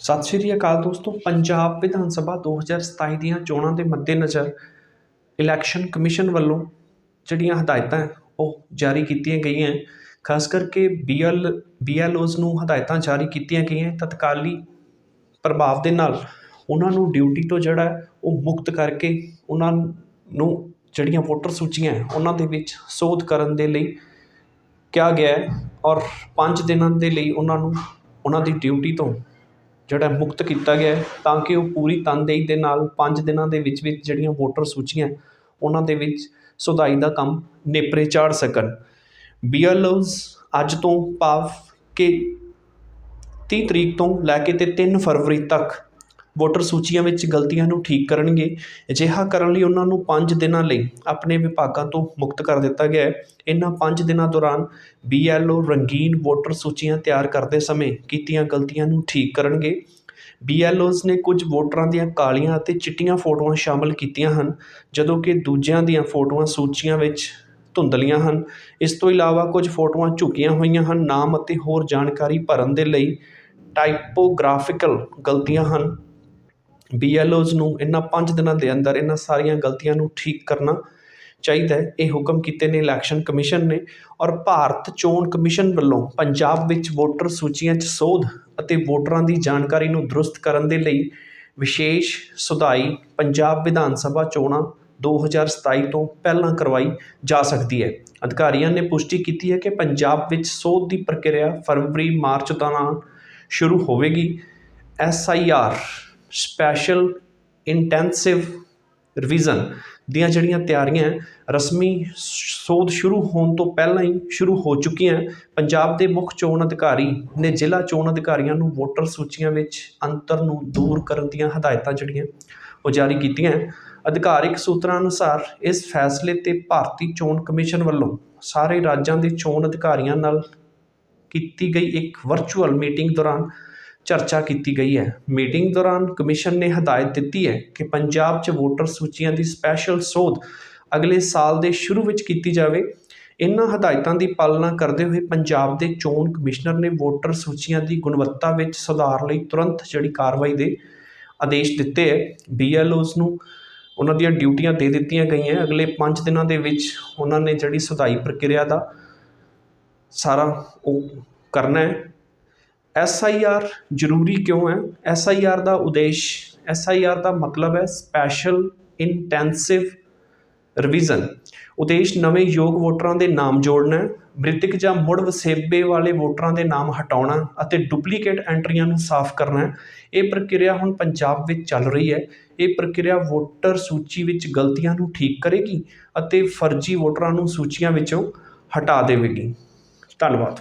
ਸਤਿ ਸ਼੍ਰੀ ਅਕਾਲ ਦੋਸਤੋ, ਪੰਜਾਬ ਵਿਧਾਨ ਸਭਾ 2027 ਦੀਆਂ ਚੋਣਾਂ ਦੇ ਮੱਦੇਨਜ਼ਰ ਇਲੈਕਸ਼ਨ ਕਮਿਸ਼ਨ ਵੱਲੋਂ ਜਿਹੜੀਆਂ ਹਦਾਇਤਾਂ ਉਹ ਜਾਰੀ ਕੀਤੀਆਂ ਗਈਆਂ ਖਾਸ ਕਰਕੇ ਬੀਐਲ, ਬੀਐਲਓਜ਼ ਨੂੰ ਹਦਾਇਤਾਂ ਜਾਰੀ ਕੀਤੀਆਂ ਗਈਆਂ ਤਤਕਾਲੀ ਪ੍ਰਭਾਵ ਦੇ ਨਾਲ ਉਹਨਾਂ ਨੂੰ ਡਿਊਟੀ ਤੋਂ ਜਿਹੜਾ ਉਹ ਮੁਕਤ ਕਰਕੇ ਉਹਨਾਂ ਨੂੰ ਜਿਹੜੀਆਂ ਵੋਟਰ ਸੂਚੀਆਂ ਉਹਨਾਂ ਦੇ ਵਿੱਚ ਸੋਧ ਕਰਨ ਦੇ ਲਈ ਕਿਹਾ ਗਿਆ ਹੈ ਔਰ 5 ਦਿਨਾਂ ਦੇ ਲਈ ਉਹਨਾਂ ਨੂੰ ਉਹਨਾਂ ਦੀ ਡਿਊਟੀ ਤੋਂ ਜਿਹੜਾ ਮੁਕਤ ਕੀਤਾ ਗਿਆ ਤਾਂ ਕਿ ਉਹ ਪੂਰੀ ਤਨਦੇਹੀ ਦੇ ਨਾਲ ਪੰਜ ਦਿਨਾਂ ਦੇ ਵਿੱਚ ਵਿੱਚ ਜਿਹੜੀਆਂ ਵੋਟਰ ਸੂਚੀਆਂ ਉਹਨਾਂ ਦੇ ਵਿੱਚ ਸੁਧਾਈ ਦਾ ਕੰਮ ਨੇਪਰੇ ਚਾੜ ਸਕਣ। ਬੀਐਲਓਜ਼ ਅੱਜ ਤੋਂ ਭਾਵ ਕਿ 30 ਤਰੀਕ ਤੋਂ ਲੈ ਕੇ ਤੇ 3 ਫਰਵਰੀ ਤੱਕ ਵੋਟਰ ਸੂਚੀਆਂ ਵਿੱਚ ਗਲਤੀਆਂ ਨੂੰ ਠੀਕ ਕਰਨਗੇ। ਅਜਿਹਾ ਕਰਨ ਲਈ ਉਹਨਾਂ ਨੂੰ ਪੰਜ ਦਿਨਾਂ ਲਈ ਆਪਣੇ ਵਿਭਾਗਾਂ ਤੋਂ ਮੁਕਤ ਕਰ ਦਿੱਤਾ ਗਿਆ ਹੈ। ਇਹਨਾਂ ਪੰਜ ਦਿਨਾਂ ਦੌਰਾਨ ਬੀ ਐੱਲ ਓ ਰੰਗੀਨ ਵੋਟਰ ਸੂਚੀਆਂ ਤਿਆਰ ਕਰਦੇ ਸਮੇਂ ਕੀਤੀਆਂ ਗਲਤੀਆਂ ਨੂੰ ਠੀਕ ਕਰਨਗੇ। ਬੀ ਐੱਲ ਓਜ਼ ਨੇ ਕੁਝ ਵੋਟਰਾਂ ਦੀਆਂ ਕਾਲੀਆਂ ਅਤੇ ਚਿੱਟੀਆਂ ਫੋਟੋਆਂ ਸ਼ਾਮਲ ਕੀਤੀਆਂ ਹਨ, ਜਦੋਂ ਕਿ ਦੂਜਿਆਂ ਦੀਆਂ ਫੋਟੋਆਂ ਸੂਚੀਆਂ ਵਿੱਚ ਧੁੰਦਲੀਆਂ ਹਨ। ਇਸ ਤੋਂ ਇਲਾਵਾ ਕੁਝ ਫੋਟੋਆਂ ਝੁਕੀਆਂ ਹੋਈਆਂ ਹਨ। ਨਾਮ ਅਤੇ ਹੋਰ ਜਾਣਕਾਰੀ ਭਰਨ ਦੇ ਲਈ ਟਾਈਪੋਗ੍ਰਾਫਿਕਲ ਗਲਤੀਆਂ ਹਨ। ਬੀਐਲਓਜ਼ ਨੂੰ ਇਹਨਾਂ ਪੰਜ ਦਿਨਾਂ ਦੇ ਅੰਦਰ ਇਹਨਾਂ ਸਾਰੀਆਂ ਗਲਤੀਆਂ ਨੂੰ ਠੀਕ ਕਰਨਾ ਚਾਹੀਦਾ ਹੈ। ਇਹ ਹੁਕਮ ਕੀਤੇ ਨੇ ਇਲੈਕਸ਼ਨ ਕਮਿਸ਼ਨ ਨੇ ਔਰ ਭਾਰਤ ਚੋਣ ਕਮਿਸ਼ਨ ਵੱਲੋਂ ਪੰਜਾਬ ਵਿੱਚ ਵੋਟਰ ਸੂਚੀਆਂ 'ਚ ਸੋਧ ਅਤੇ ਵੋਟਰਾਂ ਦੀ ਜਾਣਕਾਰੀ ਨੂੰ ਦਰੁਸਤ ਕਰਨ ਦੇ ਲਈ ਵਿਸ਼ੇਸ਼ ਸੁਧਾਈ ਪੰਜਾਬ ਵਿਧਾਨ ਸਭਾ ਚੋਣਾਂ 2027 ਤੋਂ ਪਹਿਲਾਂ ਕਰਵਾਈ ਜਾ ਸਕਦੀ ਹੈ। ਅਧਿਕਾਰੀਆਂ ਨੇ ਪੁਸ਼ਟੀ ਕੀਤੀ ਹੈ ਕਿ ਪੰਜਾਬ ਵਿੱਚ ਸੋਧ ਦੀ ਪ੍ਰਕਿਰਿਆ ਫਰਵਰੀ ਮਾਰਚ ਦੌਰਾਨ ਸ਼ੁਰੂ ਹੋਵੇਗੀ। S I R special intensive revision ਦੀਆਂ ਜਿਹੜੀਆਂ ਤਿਆਰੀਆਂ ਰਸਮੀ ਸੋਧ ਸ਼ੁਰੂ ਹੋਣ ਤੋਂ ਪਹਿਲਾਂ ਹੀ ਸ਼ੁਰੂ ਹੋ ਚੁੱਕੀਆਂ ਪੰਜਾਬ ਦੇ ਮੁੱਖ ਚੋਣ ਅਧਿਕਾਰੀ ਨੇ ਜ਼ਿਲ੍ਹਾ ਚੋਣ ਅਧਿਕਾਰੀਆਂ ਨੂੰ ਵੋਟਰ ਸੂਚੀਆਂ ਵਿੱਚ ਅੰਤਰ ਨੂੰ ਦੂਰ ਕਰਨ ਦੀਆਂ ਹਦਾਇਤਾਂ ਜਿਹੜੀਆਂ ਉਹ ਜਾਰੀ ਕੀਤੀਆਂ ਅਧਿਕਾਰਿਕ ਸੂਤਰਾਂ ਅਨੁਸਾਰ ਇਸ ਫੈਸਲੇ ਤੇ ਭਾਰਤੀ ਚੋਣ ਕਮਿਸ਼ਨ ਵੱਲੋਂ ਸਾਰੇ ਰਾਜਾਂ ਦੇ ਚੋਣ ਅਧਿਕਾਰੀਆਂ ਨਾਲ ਕੀਤੀ ਗਈ ਇੱਕ ਵਰਚੁਅਲ ਮੀਟਿੰਗ ਦੌਰਾਨ ਚਰਚਾ ਕੀਤੀ ਗਈ ਹੈ। ਮੀਟਿੰਗ ਦੌਰਾਨ ਕਮਿਸ਼ਨ ਨੇ ਹਦਾਇਤ ਦਿੱਤੀ ਹੈ ਕਿ ਪੰਜਾਬ 'ਚ ਵੋਟਰ ਸੂਚੀਆਂ ਦੀ ਸਪੈਸ਼ਲ ਸੋਧ ਅਗਲੇ ਸਾਲ ਦੇ ਸ਼ੁਰੂ ਵਿੱਚ ਕੀਤੀ ਜਾਵੇ। ਇਨ੍ਹਾਂ ਹਦਾਇਤਾਂ ਦੀ ਪਾਲਣਾ ਕਰਦੇ ਹੋਏ ਪੰਜਾਬ ਦੇ ਚੋਣ ਕਮਿਸ਼ਨਰ ਨੇ ਵੋਟਰ ਸੂਚੀਆਂ ਦੀ ਗੁਣਵੱਤਾ ਵਿੱਚ ਸੁਧਾਰ ਲਈ ਤੁਰੰਤ ਜਿਹੜੀ ਕਾਰਵਾਈ ਦੇ ਆਦੇਸ਼ ਦਿੱਤੇ ਹੈ। ਬੀਐਲਓਜ਼ ਨੂੰ ਉਹਨਾਂ ਦੀਆਂ ਡਿਊਟੀਆਂ ਦੇ ਦਿੱਤੀਆਂ ਗਈਆਂ। ਅਗਲੇ 5 ਦਿਨਾਂ ਦੇ ਵਿੱਚ ਉਹਨਾਂ ਨੇ ਜਿਹੜੀ ਸੁਧਾਈ ਪ੍ਰਕਿਰਿਆ ਦਾ ਸਾਰਾ ਉਹ ਕਰਨਾ ਹੈ। ਐਸ ਆਈ ਆਰ ਜ਼ਰੂਰੀ ਕਿਉਂ ਹੈ? ਐਸ ਆਈ ਆਰ ਦਾ ਉਦੇਸ਼ ਐਸ ਆਈ ਆਰ ਦਾ ਮਤਲਬ ਹੈ ਸਪੈਸ਼ਲ ਇੰਟੈਂਸਿਵ ਰਿਵੀਜ਼ਨ ਉਦੇਸ਼ ਨਵੇਂ ਯੋਗ ਵੋਟਰਾਂ ਦੇ ਨਾਮ ਜੋੜਨਾ ਹੈ, ਮ੍ਰਿਤਕ ਜਾਂ ਮੁੜ ਵਸੇਬੇ ਵਾਲੇ ਵੋਟਰਾਂ ਦੇ ਨਾਮ ਹਟਾਉਣਾ ਅਤੇ ਡੁਪਲੀਕੇਟ ਐਂਟਰੀਆਂ ਨੂੰ ਸਾਫ਼ ਕਰਨਾ ਇਹ ਪ੍ਰਕਿਰਿਆ ਹੁਣ ਪੰਜਾਬ ਵਿੱਚ ਚੱਲ ਰਹੀ ਹੈ। ਇਹ ਪ੍ਰਕਿਰਿਆ ਵੋਟਰ ਸੂਚੀ ਵਿੱਚ ਗਲਤੀਆਂ ਨੂੰ ਠੀਕ ਕਰੇਗੀ ਅਤੇ ਫਰਜ਼ੀ ਵੋਟਰਾਂ ਨੂੰ ਸੂਚੀਆਂ ਵਿੱਚੋਂ ਹਟਾ ਦੇਵੇਗੀ। ਧੰਨਵਾਦ।